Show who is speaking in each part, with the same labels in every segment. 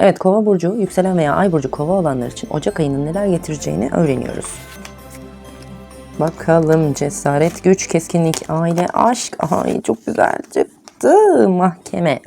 Speaker 1: Evet kova burcu, yükselen veya ay burcu kova olanlar için Ocak ayının neler getireceğini öğreniyoruz. Bakalım cesaret, güç, keskinlik, aile, aşk. Ay çok güzel çıktı. Mahkeme.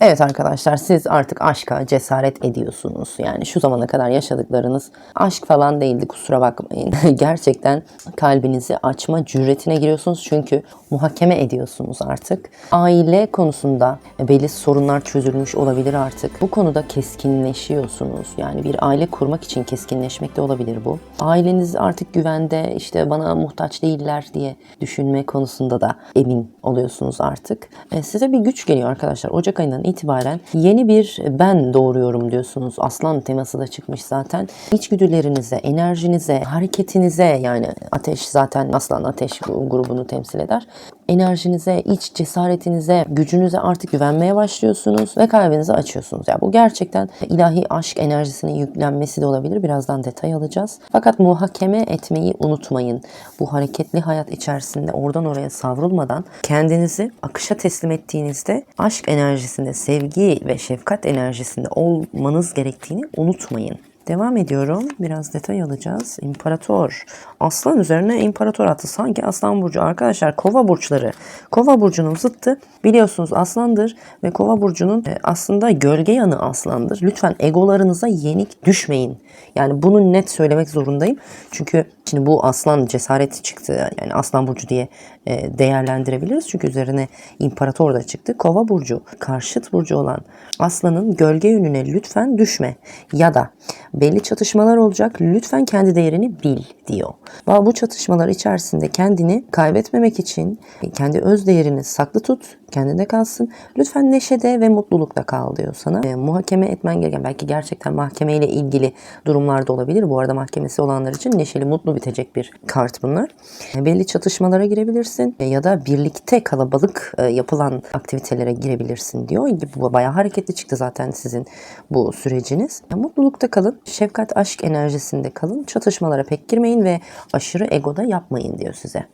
Speaker 1: Evet arkadaşlar siz artık aşka cesaret ediyorsunuz. Yani şu zamana kadar yaşadıklarınız aşk falan değildi kusura bakmayın. Gerçekten kalbinizi açma cüretine giriyorsunuz çünkü muhakeme ediyorsunuz artık. Aile konusunda belli sorunlar çözülmüş olabilir artık. Bu konuda keskinleşiyorsunuz. Yani bir aile kurmak için keskinleşmek de olabilir bu. Aileniz artık güvende işte bana muhtaç değiller diye düşünme konusunda da emin oluyorsunuz artık. E, size bir güç geliyor arkadaşlar. Ocak ayından itibaren yeni bir ben doğuruyorum diyorsunuz. Aslan teması da çıkmış zaten. İçgüdülerinize, enerjinize, hareketinize yani ateş zaten aslan ateş grubunu temsil eder. Enerjinize, iç cesaretinize, gücünüze artık güvenmeye başlıyorsunuz ve kalbinizi açıyorsunuz. Yani bu gerçekten ilahi aşk enerjisinin yüklenmesi de olabilir. Birazdan detay alacağız. Fakat muhakeme etmeyi unutmayın. Bu hareketli hayat içerisinde oradan oraya savrulmadan kendinizi akışa teslim ettiğinizde aşk enerjisinde, sevgi ve şefkat enerjisinde olmanız gerektiğini unutmayın. Devam ediyorum. Biraz detay alacağız. İmparator. Aslan üzerine imparator attı. Sanki aslan burcu. Arkadaşlar kova burçları. Kova burcunun zıttı biliyorsunuz aslandır ve kova burcunun e, aslında gölge yanı aslandır. Lütfen egolarınıza yenik düşmeyin. Yani bunu net söylemek zorundayım. Çünkü şimdi bu aslan cesareti çıktı. Yani aslan burcu diye e, değerlendirebiliriz. Çünkü üzerine imparator da çıktı. Kova burcu, karşıt burcu olan aslanın gölge yönüne lütfen düşme. Ya da belli çatışmalar olacak. Lütfen kendi değerini bil diyor. Bu çatışmalar içerisinde kendini kaybetmemek için kendi öz değerini saklı tut. Kendinde kalsın. Lütfen neşede ve mutlulukta kal diyor sana. E, muhakeme etmen gereken belki gerçekten mahkemeyle ilgili durumlarda olabilir. Bu arada mahkemesi olanlar için neşeli mutlu bitecek bir kart bunlar. E, belli çatışmalara girebilirsin e, ya da birlikte kalabalık e, yapılan aktivitelere girebilirsin diyor. Bu bayağı hareketli çıktı zaten sizin bu süreciniz. E, mutlulukta kalın. Şefkat aşk enerjisinde kalın. Çatışmalara pek girmeyin ve aşırı egoda yapmayın diyor size.